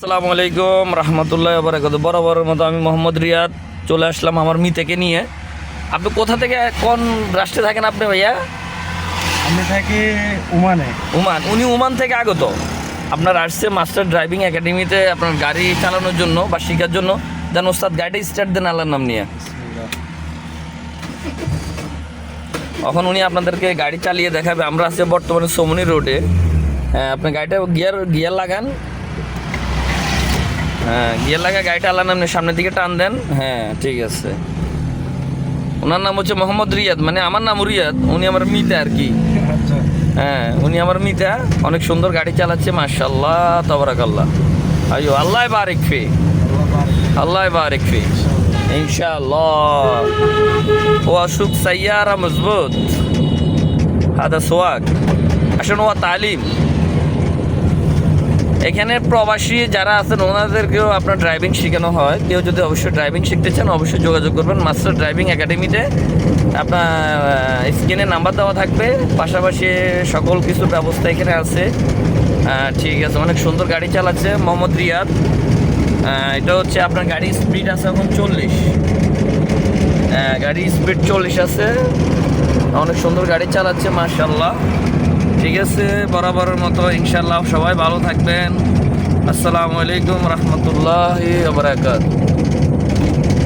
আসসালামু আলাইকুম রহমতুল্লাহ বরাকাত বরাবরের মতো আমি মোহাম্মদ রিয়াদ চলে আসলাম আমার মিতেকে নিয়ে। আপনি কোথা থেকে কোন রাষ্ট্রে থাকেন আপনি ভাইয়া? আমি থাকি ওমানে ওমান উনি ওমান থেকে আগত। আপনার আসছে মাস্টার ড্রাইভিং একাডেমিতে আপনার গাড়ি চালানোর জন্য বা শেখার জন্য। দেন ওস্তাদ গাড়িটা স্টার্ট দেন আল্লাহর নাম নিয়ে। এখন উনি আপনাদেরকে গাড়ি চালিয়ে দেখাবে। আমরা আছি বর্তমানে সোমনি রোডে হ্যাঁ আপনি গাড়িটা গিয়ার গিয়ার লাগান। হ্যাঁ গিয়ার গাড়িটা আলান আপনি সামনের দিকে টান দেন। হ্যাঁ ঠিক আছে। ওনার নাম হচ্ছে মোহাম্মদ রিয়াদ মানে আমার নাম রিয়াদ উনি আমার মিতা আর কি। আচ্ছা। হ্যাঁ উনি আমার মিতা অনেক সুন্দর গাড়ি চালাচ্ছে মার্শাল্লাহ তবরাকাল্লাহ। আইও আল্লাহ বারেক ফি। আল্লাহ বারেক ফি। ইনশাআল্লাহ। ও অসুখ সাইয়ারা মজবুত। হাদা সোয়াক। আসলে ও তালিম। এখানে প্রবাসী যারা আছেন, ওনাদেরকেও আপনার ড্রাইভিং শেখানো হয়। কেউ যদি অবশ্যই ড্রাইভিং শিখতে চান, অবশ্যই যোগাযোগ করবেন। মাস্টার ড্রাইভিং একাডেমিতে আপনার স্ক্রিনে নাম্বার দেওয়া থাকবে। পাশাপাশি সকল কিছু ব্যবস্থা এখানে আছে। ঠিক আছে, অনেক সুন্দর গাড়ি চালাচ্ছে মোহাম্মদ রিয়াদ। এটা হচ্ছে আপনার গাড়ি স্পিড আছে এখন চল্লিশ। গাড়ি স্পিড চল্লিশ আছে। অনেক সুন্দর গাড়ি চালাচ্ছে মার্শাল্লাহ ঠিক আছে বরাবরের মতো ইনশাল্লাহ সবাই ভালো থাকবেন। আসসালামু আলাইকুম রহমতুল্লাহ